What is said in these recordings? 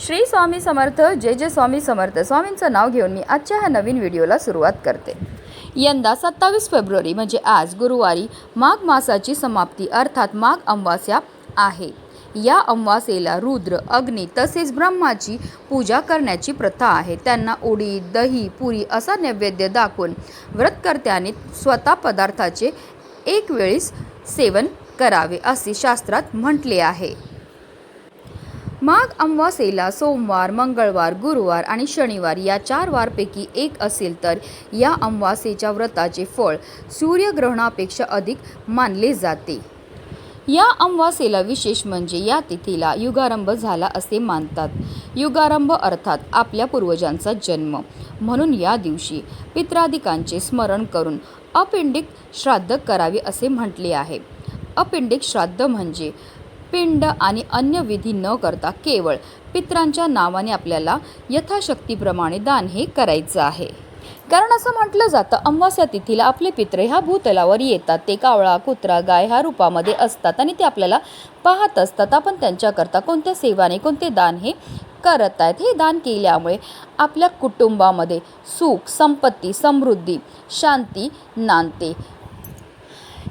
श्री स्वामी समर्थ जय जय स्वामी समर्थ. स्वामींचं नाव घेऊन मी आजच्या ह्या नवीन व्हिडिओला सुरुवात करते. यंदा सत्तावीस फेब्रुवारी म्हणजे आज गुरुवारी माघ मासाची समाप्ती अर्थात माघ अमावास्या आहे. या अमावासेला रुद्र अग्नी तसेच ब्रह्माची पूजा करण्याची प्रथा आहे. त्यांना उडीद दही पुरी असा नैवेद्य दाखवून व्रतकर्त्याने स्वतः पदार्थाचे एक वेळीस सेवन करावे असे शास्त्रात म्हटले आहे. माघ अमावासेला सोमवार मंगळवार गुरुवार आणि शनिवार या चार वारपैकी एक असेल तर या अमावासेच्या व्रताचे फळ सूर्यग्रहणापेक्षा अधिक मानले जाते. या अमावासेला विशेष म्हणजे या तिथीला युगारंभ झाला असे मानतात. युगारंभ अर्थात आपल्या पूर्वजांचा जन्म. म्हणून या दिवशी पित्रादिकांचे स्मरण करून अपिंडिक श्राद्ध करावे असे म्हटले आहे. अपिंडिक श्राद्ध म्हणजे पिंड आणि अन्य विधी न करता केवळ पित्रांच्या नावाने आपल्याला यथाशक्तीप्रमाणे दान हे करायचं आहे. कारण असं म्हटलं जातं अमावस्या तिथीला आपले पित्र ह्या भूतलावर येतात. ते कावळा कुत्रा गाय ह्या रूपामध्ये असतात आणि ते आपल्याला पाहत असतात. आपण त्यांच्याकरता कोणत्या सेवाने कोणते दान हे करत आहेत? हे दान केल्यामुळे आपल्या कुटुंबामध्ये सुख संपत्ती समृद्धी शांती नांदते.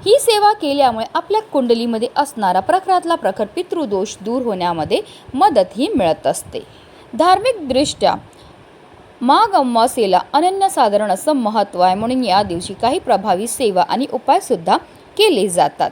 ही सेवा केल्यामुळे आपल्या कुंडलीमध्ये असणारा प्रखरातला प्रखर पितृदोष दूर होण्यामध्ये मदतही मिळत असते. धार्मिकदृष्ट्या माघ अमावास्येला अनन्यसाधारण असं महत्त्व आहे म्हणून या दिवशी काही प्रभावी सेवा आणि उपायसुद्धा केले जातात.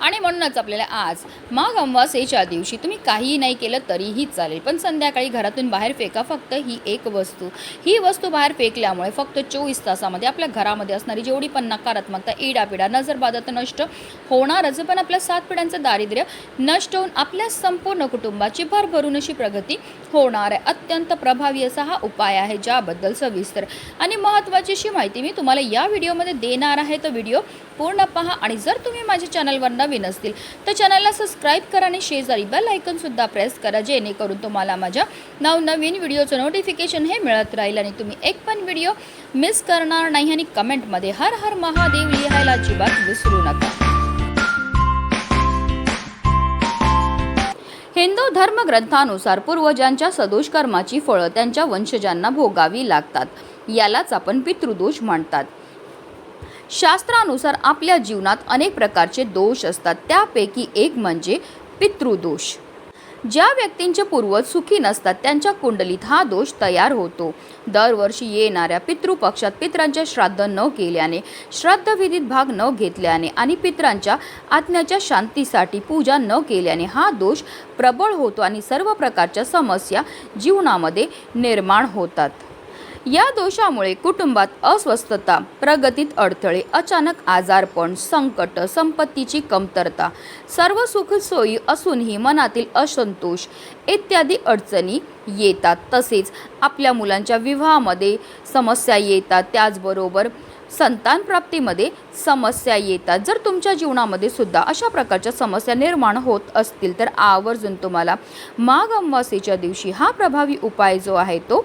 आणि म्हणूनच आपल्याला आज माघ अमावास्येच्या दिवशी तुम्ही काहीही नाही केलं तरीही चालेल. पण संध्याकाळी घरातून बाहेर फेका फक्त ही एक वस्तू. ही वस्तू बाहेर फेकल्यामुळे फक्त चोवीस तासामध्ये आपल्या घरामध्ये असणारी जेवढी पण नकारात्मकता इडापिडा नजरबाधा तर नष्ट होणारच पण आपल्या सात पिढ्यांचं दारिद्र्य नष्ट होऊन आपल्या संपूर्ण कुटुंबाची भरभरून अशी प्रगती होणार आहे. अत्यंत प्रभावी असा हा उपाय आहे ज्याबद्दल सविस्तर आणि महत्त्वाची अशी माहिती मी तुम्हाला या व्हिडिओमध्ये देणार आहे. तर व्हिडिओ पूर्ण पहा आणि जर तुम्ही माझ्या चॅनलवर नवीन असतील तर चॅनलला सबस्क्राईब करा आणि शेजारी बेल सुद्धा प्रेस करा जेणेकरून तुम्हाला माझ्या नवनवीन व्हिडिओचं नोटिफिकेशन हे मिळत राहील आणि तुम्ही एक पण व्हिडिओ मिस करणार नाही आणि कमेंटमध्ये हर हर महादेव लिहायला अजिबात विसरू नका. हिंदू धर्मग्रंथानुसार पूर्वजांच्या सदोष कर्माची फळं त्यांच्या वंशजांना भोगावी लागतात. यालाच आपण पितृदोष म्हणतात. शास्त्रानुसार आपल्या जीवनात अनेक प्रकारचे दोष असतात. त्यापैकी एक म्हणजे पितृदोष. ज्या व्यक्तींचे पूर्वज सुखी नसतात त्यांच्या कुंडलीत हा दोष तयार होतो. दरवर्षी येणाऱ्या पितृपक्षात पित्रांच्या श्राद्ध न केल्याने श्राद्धविधीत भाग न घेतल्याने आणि पित्रांच्या आत्म्याच्या शांतीसाठी पूजा न केल्याने हा दोष प्रबळ होतो आणि सर्व प्रकारच्या समस्या जीवनामध्ये निर्माण होतात. या दोषामुळे कुटुंबात अस्वस्थता प्रगतीत अडथळे अचानक आजारपण संकट संपत्तीची कमतरता सर्व सुखसोयी असूनही मनातील असंतोष इत्यादी अडचणी येतात. तसेच आपल्या मुलांच्या विवाहामध्ये समस्या येतात. त्याचबरोबर संतान प्राप्तीमध्ये समस्या येतात. जर तुमच्या जीवनामध्ये सुद्धा अशा प्रकारच्या समस्या निर्माण होत असतील तर आवर्जून तुम्हाला माघ अमावास्येच्या दिवशी हा प्रभावी उपाय जो आहे तो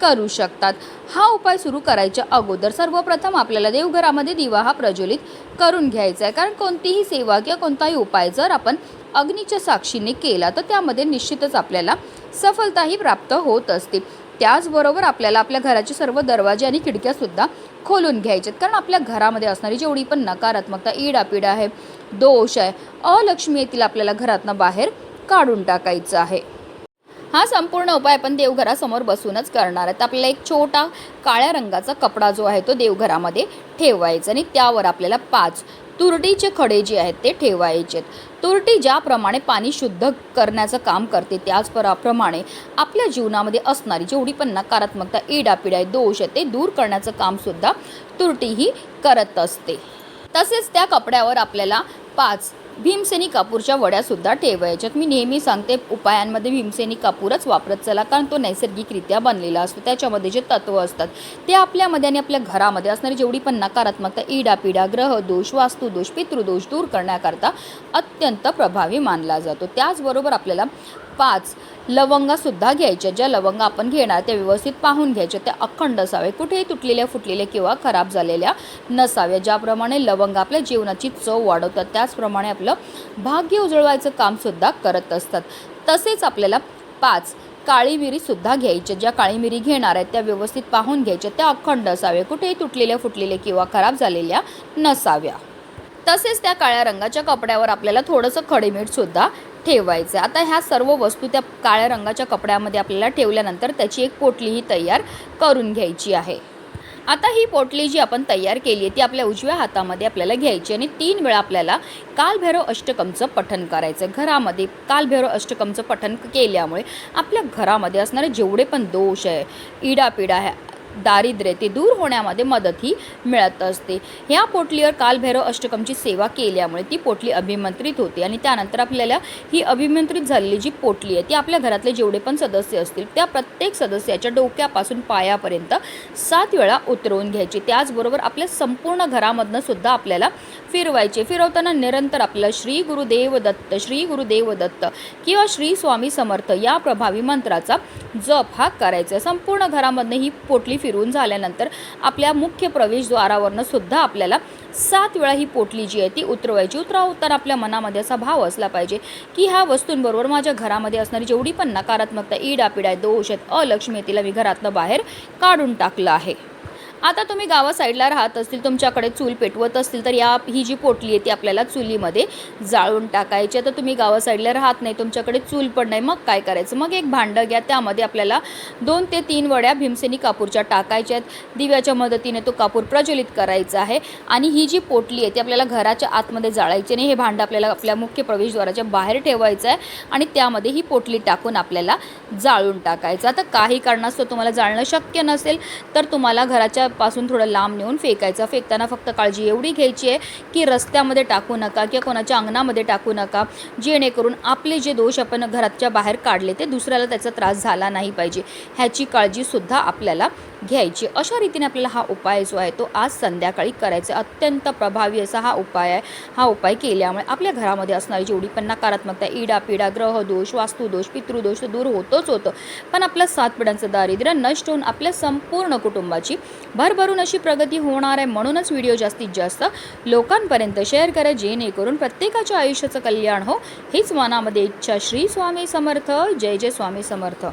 करू शकतात. हा उपाय सुरू करायच्या अगोदर सर्वप्रथम आपल्याला देवघरामध्ये दिवा हा प्रज्वलित करून घ्यायचा आहे. कारण कोणतीही सेवा किंवा कोणताही उपाय जर आपण अग्नीच्या साक्षीने केला तर त्यामध्ये निश्चितच आपल्याला सफलताही प्राप्त होत असते. त्याचबरोबर आपल्याला आपल्या घराचे सर्व दरवाजे आणि खिडक्यासुद्धा खोलून घ्यायच्यात कारण आपल्या घरामध्ये असणारी जेवढी पण नकारात्मकता इडापिडा आहे दोष आहे अलक्ष्मी येथील आपल्याला घरातनं बाहेर काढून टाकायचं आहे. हा संपूर्ण उपाय आपण देवघरासमोर बसूनच करणार आहेत. आपल्याला एक छोटा काळ्या रंगाचा कपडा जो आहे तो देवघरामध्ये ठेवायचा आणि त्यावर आपल्याला पाच तुरटीचे खडे जे आहेत ते ठेवायचे आहेत. तुरटी ज्याप्रमाणे पाणी शुद्ध करण्याचं काम करते त्याच प्रमाणे आपल्या जीवनामध्ये असणारी जेवढी पण नकारात्मकता इडापिडा दोष आहे ते दूर करण्याचं कामसुद्धा तुरटी ही करत असते. तसेच त्या कपड्यावर आपल्याला पाच भीमसेनी कापूरच्या वड्यासुद्धा ठेवायच्यात. मी नेहमी सांगते उपायांमध्ये भीमसेनी कापूरच वापरत चला कारण तो नैसर्गिकरित्या बनलेला असतो. त्याच्यामध्ये जे तत्व असतात ते आपल्यामध्ये आणि आपल्या घरामध्ये असणारी जेवढी पण नकारात्मकता इडापिडा ग्रहदोष वास्तुदोष पितृदोष दूर करण्याकरता अत्यंत प्रभावी मानला जातो. त्याचबरोबर आपल्याला पाच. लवंगासुद्धा घ्यायच्या ज्या लवंगा आपण घेणार त्या व्यवस्थित पाहून घ्यायच्या त्या अखंड असावे. कुठेही तुटलेल्या फुटलेल्या किंवा खराब झालेल्या नसाव्या ज्याप्रमाणे लवंग आपल्या जीवनाची चव वाढवतात त्याचप्रमाणे आपलं भाग्य उजळवायचं कामसुद्धा करत असतात. तसेच आपल्याला पाच. काळी मिरीसुद्धा घ्यायच्या ज्या काळी मिरी घेणार आहेत त्या व्यवस्थित पाहून घ्यायच्या त्या अखंड असाव्या कुठेही तुटलेल्या फुटलेल्या किंवा खराब झालेल्या नसाव्या. तसेच त्या काळ्या रंगाच्या कपड्यावर आपल्याला थोडंसं खडेमीठसुद्धा ठेवायचं. आता ह्या सर्व वस्तू त्या काळ्या रंगाच्या कपड्यामध्ये आपल्याला ठेवल्यानंतर त्याची एक पोटलीही तयार करून घ्यायची आहे. आता ही पोटली जी आपण तयार केली आहे ती आपल्या उजव्या हातामध्ये आपल्याला घ्यायची आणि तीन वेळा आपल्याला कालभैरव अष्टकमचं पठण करायचं आहे. घरामध्ये कालभैरव अष्टकमचं पठण केल्यामुळे आपल्या घरामध्ये असणारे जेवढे पण दोष आहे इडापिडा आहे दारिद्र्य ते दूर होण्यामध्ये मदतही मिळत असते. ह्या पोटलीवर कालभैरव अष्टकमची सेवा केल्यामुळे ती पोटली अभिमंत्रित होते आणि त्यानंतर आपल्याला ही अभिमंत्रित झालेली जी पोटली आहे ती आपल्या घरातले जेवढे पण सदस्य असतील त्या प्रत्येक सदस्याच्या डोक्यापासून पायापर्यंत सात वेळा उतरवून घ्यायची. त्याचबरोबर आपल्या संपूर्ण घरामधनं सुद्धा आपल्याला फिरवायचे. फिरवताना निरंतर आपल्याला श्री गुरुदेव दत्त श्री गुरुदेव दत्त किंवा श्री स्वामी समर्थ या प्रभावी मंत्राचा जप हा करायचा. संपूर्ण घरामधनं ही पोटली फिरवून झाल्यानंतर आपल्या मुख्य प्रवेशद्वारावरनं सुद्धा आपल्याला सात वेळा ही पोटली जी आहे ती उतरवायची. उतरावतार आपल्या मनामध्ये असा भाव असला पाहिजे की ह्या वस्तूंबरोबर माझ्या घरामध्ये असणारी जेवढी पण नकारात्मकता ईडापिडा आहे दोष आहेत अलक्ष्मी तिला मी घरातनं बाहेर काढून टाकलं आहे. आता तुम्ही गावा साईडला राहत असतील तुमच्याकडे चूल पेटवत असतील तर या ही जी पोटली आहे ती आपल्याला चुलीमध्ये जाळून टाकायची आता तुम्ही गावा साईडला राहत नाही तुमच्याकडे चूल पण नाही मग काय करायचं? मग एक भांडं घ्या त्यामध्ये आपल्याला दोन ते तीन वड्या भीमसेनी कापूरच्या टाकायच्या आहेत. दिव्याच्या मदतीने तो कापूर प्रज्वलित करायचा आहे. आणि ही जी पोटली आहे ती आपल्याला घराच्या आतमध्ये जाळायची नाही. हे भांडं आपल्याला आपल्या मुख्य प्रवेशद्वाराच्या बाहेर ठेवायचं आहे आणि त्यामध्ये ही पोटली टाकून आपल्याला जाळून टाकायचं आता काही कारणास्तव तुम्हाला जाळणं शक्य नसेल तर तुम्हाला घराच्या पासून थोडं लांब नेऊन फेकायचं. फेकताना फक्त काळजी एवढी घ्यायची आहे की रस्त्यामध्ये टाकू नका किंवा कोणाच्या अंगणामध्ये टाकू नका. जेणेकरून आपले जे दोष आपण घराच्या बाहेर काढले ते दुसऱ्याला त्याचा त्रास झाला नाही पाहिजे. ह्याची काळजीसुद्धा आपल्याला घ्यायची. अशा रीतीने आपल्याला हा उपाय जो आहे तो आज संध्याकाळी करायचा अत्यंत प्रभावी असा हा उपाय आहे. हा उपाय केल्यामुळे आपल्या घरामध्ये असणारी जेवढी पण नकारात्मकता इडा पिडा ग्रहदोष वास्तुदोष पितृदोष दूर होतोच होतं. पण आपल्या सात पिढ्यांचं दारिद्र्य नष्ट होऊन आपल्या संपूर्ण कुटुंबाची भरभरून अशी प्रगती होणार आहे म्हणूनच व्हिडिओ जास्तीत जास्त लोकांपर्यंत शेअर करा. जेणेकरून प्रत्येकाच्या आयुष्याचं कल्याण हो. हीच मनामध्ये इच्छा. श्री स्वामी समर्थ. जय जय स्वामी समर्थ.